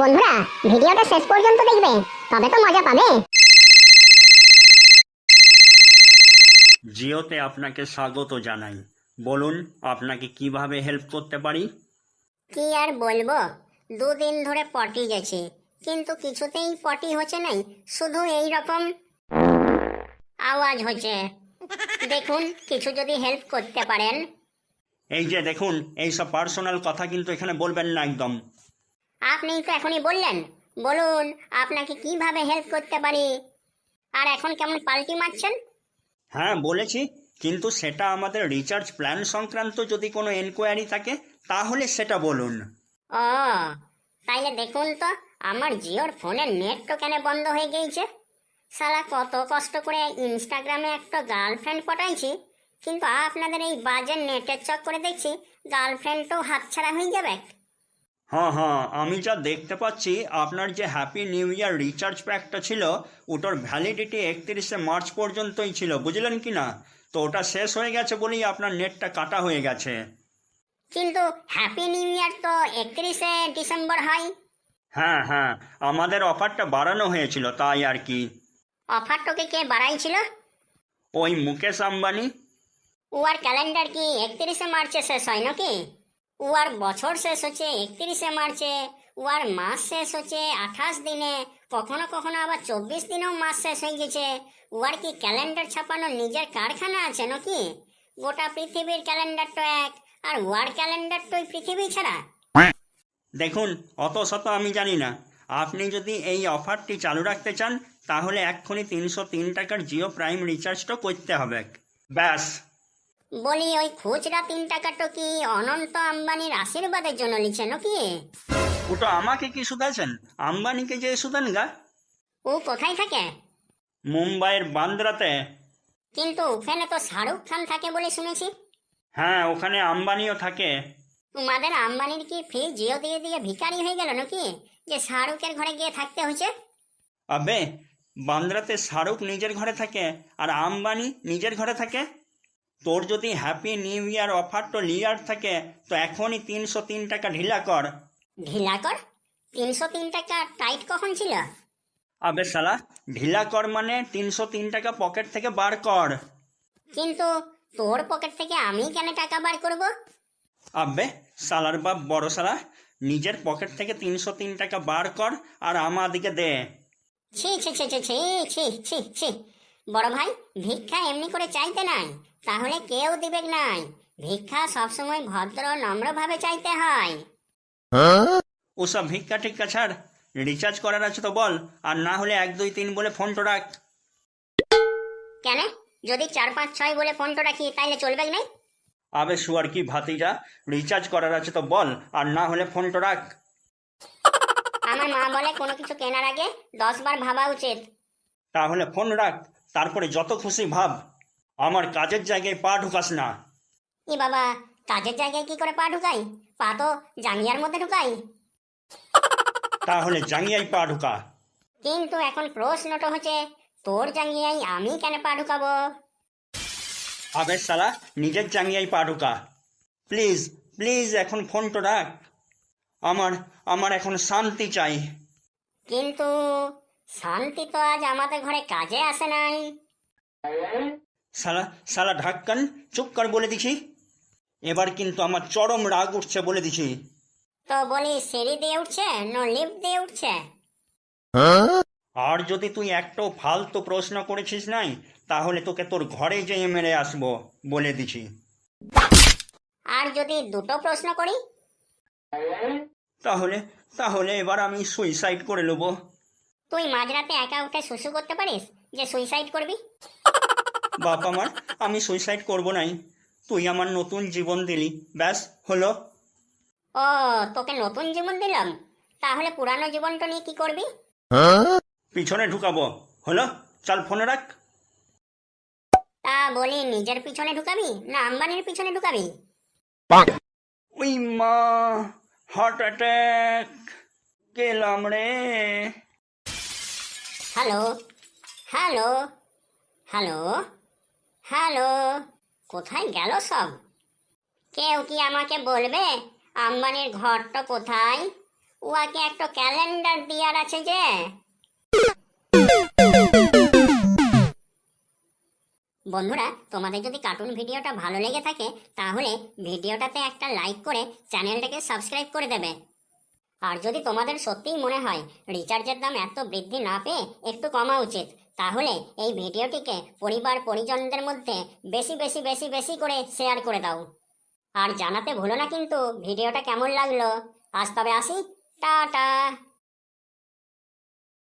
বন্ধুরা ভিডিওটা শেষ পর্যন্ত দেখবে তবে তো মজা পাবে। জিওতে আপনাকে স্বাগত জানাই। বলুন আপনাকে কীভাবে হেল্প করতে পারি? কি আর বলব? দুদিন ধরে পটি গেছে কিন্তু কিছুতেই পটি হচ্ছে নাই শুধু এই রকম আওয়াজ হচ্ছে। দেখুন কিছু যদি হেল্প করতে পারেন। এই যে দেখুন এইসব পার্সোনাল কথা কিন্তু এখানে বলবেন না একদম। আপনি তো এখনই বললেন। বলুন আপনাকে কীভাবে হেল্প করতে পারি? আর এখন কেমন পাল্টি মারছেন? হ্যাঁ বলেছি। কিন্তু সেটা আমাদের রিচার্জ প্ল্যান সংক্রান্ত যদি কোনো এনকোয়ারি থাকে তাহলে সেটা বলুন। ও তাইলে দেখুন তো আমার জিওর ফোনের নেট তো কেন বন্ধ হয়ে গিয়েছে? শালা কত কষ্ট করে ইনস্টাগ্রামে একটা গার্লফ্রেন্ড পটাইছি কিন্তু আপনাদের এই বাজে নেটের চক করে দেখছি গার্লফ্রেন্ডও হাতছাড়া হয়ে যাবে। হ্যাঁ হ্যাঁ আমি যা দেখতে পাচ্ছি আপনার যে হ্যাপি নিউ ইয়ার রিচার্জ প্যাকটা ছিল ওটার ভ্যালিডিটি একত্রিশে মার্চ পর্যন্তই ছিল বুঝলেন কি না? তো ওটা শেষ হয়ে গেছে বলেই আপনার নেটটা কাটা হয়ে গেছে। কিন্তু হ্যাপি নিউ ইয়ার তো একত্রিশে ডিসেম্বর হয়। হ্যাঁ হ্যাঁ আমাদের অফারটা বাড়ানো হয়েছিল তাই আর কি। অফারটাকে কে বাড়াইছিল? ওই মুকেশ আম্বানি। ও আর ক্যালেন্ডার কি একত্রিশে মার্চে শেষ হয় নাকি? উয়ার বছর শেষ হচ্ছে একত্রিশে মার্চে, উয়ার মাস শেষ হচ্ছে আঠাশ দিনে, কখনো কখনো আবার চব্বিশ দিনেও মাস শেষ হয়ে গেছে। উয়ার কি ক্যালেন্ডার ছাপানো নিজের কারখানা আছে নাকি? গোটা পৃথিবীর ক্যালেন্ডার তো এক, আর ওয়ার ক্যালেন্ডার তো পৃথিবী ছাড়া। দেখুন, অত শত আমি জানি না। আপনি যদি এই অফারটি চালু রাখতে চান, তাহলে এক্ষুনি তিনশো তিন টাকার জিও প্রাইম রিচার্জটা করতে হবে। ব্যাস। বলি ওই খুচরা তিন টাকাটা কি অনন্ত আম্বানির আশীর্বাদের জন্য লিখছে নাকি? ওটা আমাকে কি শুধাছেন আম্বানিকে যে শুধান গা। ও কোথায় থাকে? মুম্বাইয়ের বান্দ্রাতে। কিন্তু ওখানে তো শাহরুখ খান থাকে বলে শুনেছি। হ্যাঁ ওখানে আম্বানিও থাকে। তোমাদের আম্বানির কি ফ্রি জিও দিয়ে দিয়ে ভিখারি হয়ে গেল নাকি? যে শাহরুখের ঘরে গিয়ে থাকতে হয়েছে? আবে বান্দ্রাতে শাহরুখ নিজের ঘরে থাকে আর আম্বানি নিজের ঘরে থাকে? তোর যদি হ্যাপি নিউ ইয়ার অফার তো ইয়ার থাকে তো এখনই তিনশো তিন টাকা ঢিলা কর। ঢিলা কর? তিনশো তিন টাকা টাইট কখন ছিল? আবে শালা ঢিলা কর মানে তিনশো তিন টাকা পকেট থেকে বার কর। কিন্তু তোর পকেট থেকে আমি কেন টাকা বার করব? আবে শালার বাপ বড় শালা নিজের পকেট থেকে তিনশো তিন টাকা বার কর আর আমাদিকে দে। ছি ছি ছি ছি ছি ছি ছি। বড় ভাই ভিক্ষা এমনি করে চাইতে নাই। তাহলে কেউ দিবে নাই। ভিক্ষা সবসময় ভদ্র নম্রভাবে চাইতে হয়। ওসব ভিক্ষা টিক্ষা ছাড় রিচার্জ করার আছে তো বল আর না হলে এক দুই তিন বলে ফোন তো রাখ। কেন? যদি চার পাঁচ ছয় বলে ফোনটা রাখি তাইলে চলবে নাই? আবে শুয়ার কি ভাতিজা রিচার্জ করার আছে তো বল আর না হলে ফোন তো রাখ। আমার মা বলে কোনো কিছু কেনার আগে দশ বার ভাবা উচিত। তাহলে ফোন রাখ তারপরে যত খুশি ভাব। আমার কাজের জায়গায় পা ঢুকাস না। ই বাবা কাজের জায়গায় কি করে পা ঢুকাই? পা তো জাঙ্গিয়ার মধ্যে ঢুকাই। তাহলে জাঙ্গিয়াই পা ঢুকা। কিন্তু এখন প্রশ্নটা হচ্ছে তোর জাঙ্গিয়াই আমি কেন পা ঢুকাবো? আবে সালা নিজের জাঙ্গিয়াই পা ঢুকা। প্লিজ প্লিজ এখন ফোন তো রাখ। আমার আমার এখন শান্তি চাই। কিন্তু শান্তি তো আজ আমাদের ঘরে কাজে আসে নাই। সালা সালা ঢাক্কান চুপ কর বলে দিছি। এবার কিন্তু আমার চরম রাগ উঠছে বলে দিছি। তো বলি সিঁড়ি দিয়ে উঠছে না লিফট দিয়ে উঠছে? আর যদি তুই একটাও ফালতু প্রশ্ন করেছিস নাই তাহলে তোকে তোর ঘরে যেয়ে মেরে আসব বলে দিছি। আর যদি দুটো প্রশ্ন করি? তাহলে তাহলে এবার আমি সুইসাইড করে নেব। তুই মাঝরাতে একা উঠে শুশু করতে পারিস যে সুইসাইড করবি? বাপ আমার আমি সুইসাইড করব নাই। তুই আমার নতুন জীবন দিলি। ব্যাস হলো। ও তোকে নতুন জীবন দিলাম? তাহলে পুরানো জীবনটা নিয়ে কি করবি? পিছনে ঢুকাবো। হলো? চল ফোনে রাখ। তা বলি নিজের পিছনে ঢুকাবি না আম্বানির পিছনে ঢুকাবি? ওই মা হার্ট অ্যাটাক গেলাম রে। Hello hello hello. হ্যালো, কোথায় গেল সব? কেউ কি আমাকে বলবে আম্বানির ঘরটা কোথায়? উয়াকে একটা ক্যালেন্ডার দেওয়ার আছে যে? বন্ধুরা, তোমাদের যদি কার্টুন ভিডিওটা ভালো লেগে থাকে, তাহলে ভিডিওটাতে একটা লাইক করে চ্যানেলটাকে সাবস্ক্রাইব করে দেবে। আর যদি তোমাদের সত্যিই মনে হয়, রিচার্জের দাম এত বৃদ্ধি না পেয়ে একটু কমা উচিত। তাহলে এই ভিডিওটিকে পরিবার পরিজনদের মধ্যে বেশি বেশি বেশি বেশি করে শেয়ার করে দাও। আর জানাতে ভুলো না কিন্তু ভিডিওটা কেমন লাগল? আজ তবে আসি। টাটা!